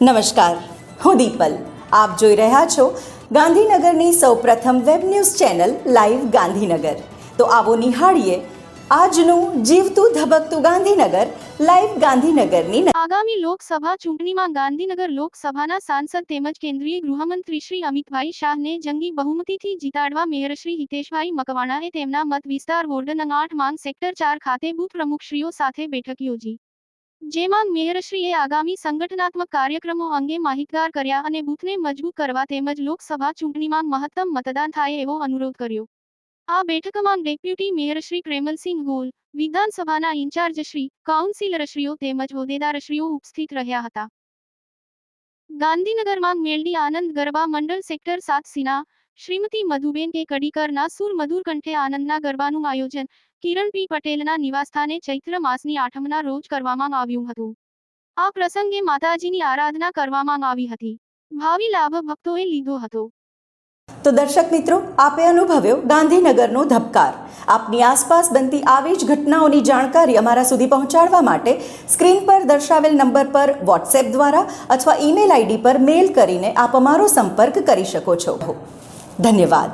નમસ્કાર, હું દીપલ. આપ જોઈ રહ્યા છો ગાંધીનગરની સૌપ્રથમ web news channel live Gandhinagar. તો આવો નિહાળીએ આજનું જીવતું ધબકતું ગાંધીનગર, લાઈવ ગાંધીનગરની આગામી લોકસભા ચૂંટણીમાં ગાંધીનગર લોકસભાના સાંસદ તેમજ કેન્દ્રીય ગૃહમંત્રી શ્રી અમિતભાઈ શાહને જંગી બહુમતીથી જીતાડવા મેયર શ્રી હિતેશભાઈ મકવાણાએ તેમના મત વિસ્તાર વોર્ડ નંગ આઠ માંગ સેક્ટર ચાર ખાતે બુથ પ્રમુખશ્રીઓ સાથે બેઠક યોજી. જેમાં મેયરશ્રીએ આગામી સંગઠનાત્મક કાર્યક્રમો અંગે માહિતગાર કર્યા અને બૂથને મજબૂત કરવા તેમજ લોકસભા ચૂંટણીમાં મહત્તમ મતદાન થાય એવો અનુરોધ કર્યો. આ બેઠકમાં ડેપ્યુટી મેયરશ્રી પ્રેમલસિંહ ગોલ, વિધાનસભાના ઇન્ચાર્જ શ્રી, કાઉન્સિલરશ્રીઓ તેમજ હોદ્દેદારશ્રીઓ ઉપસ્થિત રહ્યા હતા. ગાંધીનગરમાં મેલડી આનંદ ગરબા મંડળ સેક્ટર સાત સિના શ્રીમતી મધુબેન કે કડીકરના સુર મધુર કંઠે આનંદના ગરબાનું આયોજન કિરણ પી પટેલના નિવાસસ્થાને ચૈત્ર માસની આઠમના રોજ કરવામાં આવ્યું હતું. આ પ્રસંગે માતાજીની આરાધના કરવામાં આવી હતી. ભાવિ લાભ ભક્તોએ લીધો હતો. તો દર્શક મિત્રો, આપે અનુભવ્યો ગાંધીનગરનો ધબકાર. આપની આસપાસ બનતી આવી જ ઘટનાઓની જાણકારી અમારા સુધી પહોંચાડવા માટે સ્ક્રીન પર દર્શાવેલ નંબર પર વોટ્સએપ દ્વારા અથવા ઈમેલ આઈડી પર મેલ કરીને આપ અમારો સંપર્ક કરી શકો છો. ધન્યવાદ